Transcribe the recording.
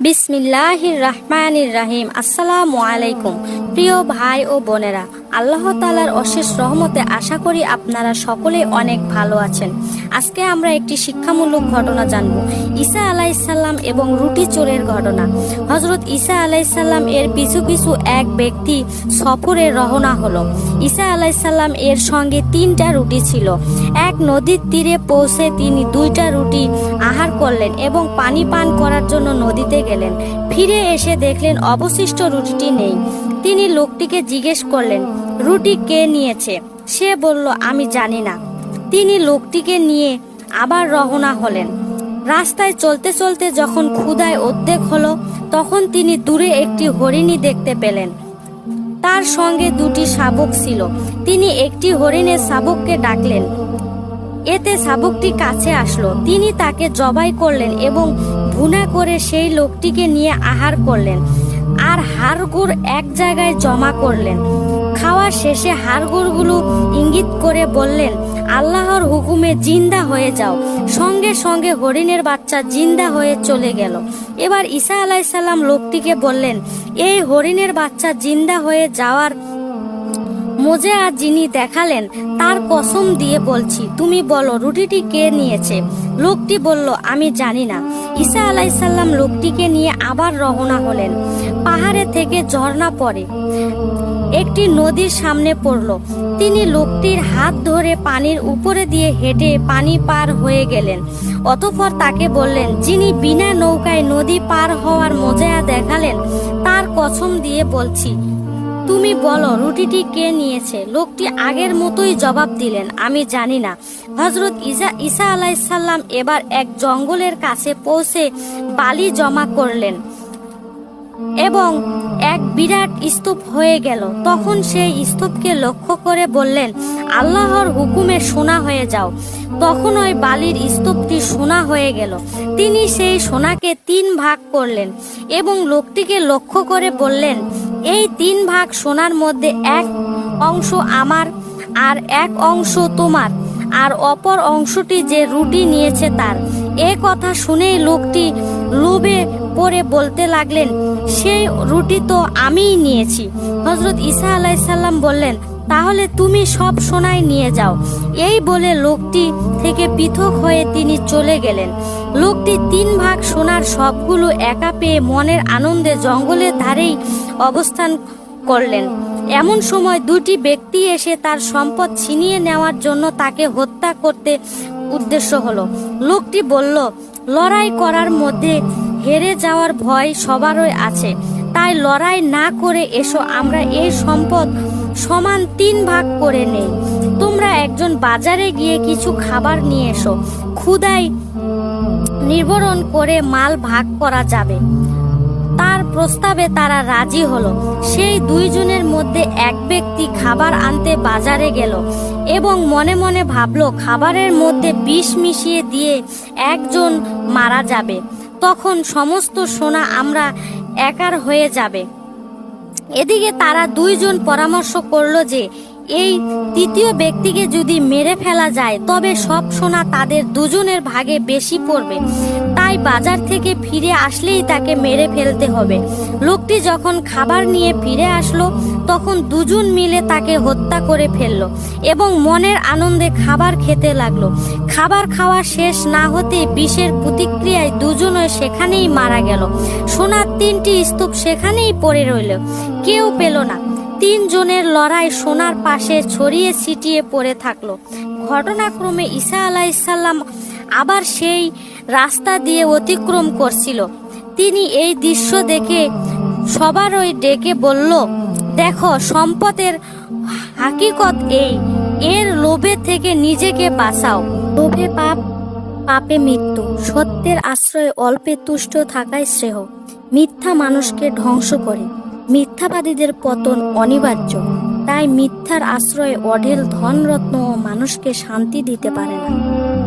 বিসমিল্লাহির রহমানির রাহিম। আসসালামু আলাইকুম। প্রিয় ভাই ও বোনেরা আল্লাহ তালার অশেষ রহমতে আশা করি আপনারা সকলেই অনেক ভালো আছেন। আজকে আমরা একটি শিক্ষামূলক ঘটনা জানব। ঈসা আলাইসাল্লাম এবং রুটি চোরের ঘটনা। হজরত ঈসা আলাইসাল্লাম এর পিছু পিছু এক ব্যক্তি সফরে রওনা হলো। ঈসা আলাইসাল্লাম এর সঙ্গে তিনটা রুটি ছিল। এক নদীর তীরে পৌঁছে তিনি দুইটা রুটি আহার করলেন এবং পানি পান করার জন্য নদীতে গেলেন। ফিরে এসে দেখলেন অবশিষ্ট রুটিটি নেই। তিনি লোকটিকে জিজ্ঞেস করলেন, রুটি কে নিয়েছে? সে বলল, আমি জানি না। তিনি লোকটিকে নিয়ে আবার রওনা হলেন। রাস্তায় চলতে চলতে যখন ক্ষুদায় অর্ধেক হলো, তখন তিনি দূরে একটি হরিণী দেখতে পেলেন। তার সঙ্গে দুটি শাবক ছিল। তিনি একটি হরিণের শাবককে ডাকলেন। এতে শাবকটি কাছে আসলো। তিনি তাকে জবাই করলেন এবং ভুনা করে সেই লোকটিকে নিয়ে আহার করলেন। আর হাড়গুড় এক জায়গায় জমা করলেন। খাওয়া শেষে হাড়গুড়গুলো ইঙ্গিত করে বললেন, আল্লাহর হুকুমে জিন্দা হয়ে যাও। সঙ্গে সঙ্গে হরিণের বাচ্চা জিন্দা হয়ে চলে গেল। এবার ঈসা আলাইসাল্লাম লোকটিকে বললেন, এই হরিণের বাচ্চা জিন্দা হয়ে যাওয়ার মোজে আর যিনি দেখালেন, তার কসম দিয়ে বলছি, তুমি বলো, রুটিটি কে নিয়েছে? লোকটি বলল, আমি জানি না। ঈসা আলাইসাল্লাম লোকটিকে নিয়ে আবার রওনা হলেন। পাহাড়ে থেকে ঝর্ণা পড়ে। একটি নদীর সামনে পড়ল। তিনি লোকটির হাত ধরে পানির উপরে দিয়ে হেঁটে পানি পার হয়ে গেলেন। অতঃপর তাকে বললেন, যিনি বিনা নৌকায় নদী পার হওয়ার মজা দেখালেন, তার কসম দিয়ে বলছি তুমি বলো, রুটিটি কে নিয়েছে? লোকটি আগের মতোই জবাব দিলেন, আমি জানি না। হজরত ইসা ঈসা আলাইসাল্লাম এবার এক জঙ্গলের কাছে পৌঁছে বালি জমা করলেন এবং এক বিরাট স্তূপ হয়ে গেল। তখন সেই স্তূপকে লক্ষ্য করে বললেন, আল্লাহর হুকুমে সোনা হয়ে যাও। তখন ওই বালির স্তূপটি সোনা হয়ে গেল। তিনি সেই সোনাকে তিন ভাগ করলেন এবং লোকটিকে লক্ষ্য করে বললেন এই তিন ভাগ সোনার মধ্যে এক অংশ আমার আর এক অংশ তোমার, আর অপর অংশটি যে রুটি নিয়েছে তার। এ কথা শুনেই লোকটি লোভে পড়ে বলতে লাগলেন, সেই রুটি তো আমিই নিয়েছি। হজরত ঈসা আলাইসাল্লাম বললেন তাহলে তুমি সব সোনায় নিয়ে যাও। এই বলে লোকটি থেকে পৃথক হয়ে তিনি চলে গেলেন। লোকটি তিন ভাগ সোনার সবগুলো একা পেয়ে মনের আনন্দে জঙ্গলের ধারেই অবস্থান করলেন। এমন সময় দুটি ব্যক্তি এসে তার সম্পদ ছিনিয়ে নেওয়ার জন্য তাকে হত্যা করতে উদ্দেশ্য হলো। লোকটি বলল, লড়াই করার মধ্যে হেরে যাওয়ার ভয় সবারই আছে। তাই লড়াই না করে এসো, আমরা এই সম্পদ সমান তিন ভাগ করে নেই। তোমরা একজন বাজারে গিয়ে কিছু খাবার নিয়ে এসো। ক্ষুদাই নির্ভরণ করে মাল ভাগ করা যাবে। তার প্রস্তাবে তারা রাজি হলো। সেই দুইজনের মধ্যে এক ব্যক্তি খাবার আনতে বাজারে গেল এবং মনে মনে ভাবলো, খাবারের মধ্যে বিষ মিশিয়ে দিয়ে একজন মারা যাবে। তখন সমস্ত সোনা আমরা একার হয়ে যাবে। এদিকে তারা দুইজন পরামর্শ করল যে, এই তৃতীয় ব্যক্তিকে যদি মেরে ফেলা যায়, তবে সব সোনা তাদের দুজনের ভাগে বেশি পড়বে। তাই বাজার থেকে ফিরে আসলেই তাকে মেরে ফেলতে হবে। লোকটি যখন খাবার নিয়ে ফিরে আসলো, তখন দুজন মিলে তাকে হত্যা করে ফেলল এবং মনের আনন্দে খাবার খেতে লাগল। খাবার খাওয়া শেষ না হতে বিষের প্রতিক্রিয়ায় দুজনই সেখানেই মারা গেল। সোনার তিনটি স্তূপ সেখানেই পড়ে রইল। কেউ পেল না। তিনজনের লড়াই সোনার পাশে ছড়িয়ে ছিটিয়ে পড়ে থাকল। ঘটনাক্রমে ঈসা আলাইসাল্লাম আবার সেই রাস্তা দিয়ে অতিক্রম করছিল। তিনি এই দৃশ্য দেখে সবারই ডেকে বলল, দেখো, সম্পদের হাকিকত এই। এর লোভে থেকে নিজেকে বাঁচাও। লোভে পাপ, পাপে মৃত্যু। সত্যের আশ্রয়ে অল্পে তুষ্ট থাকাই শ্রেহ মিথ্যা মানুষকে ধ্বংস করে। মিথ্যাবাদীদের পতন অনিবার্য। তাই মিথ্যার আশ্রয়ে অঢেল ধনরত্ন মানুষকে শান্তি দিতে পারে না।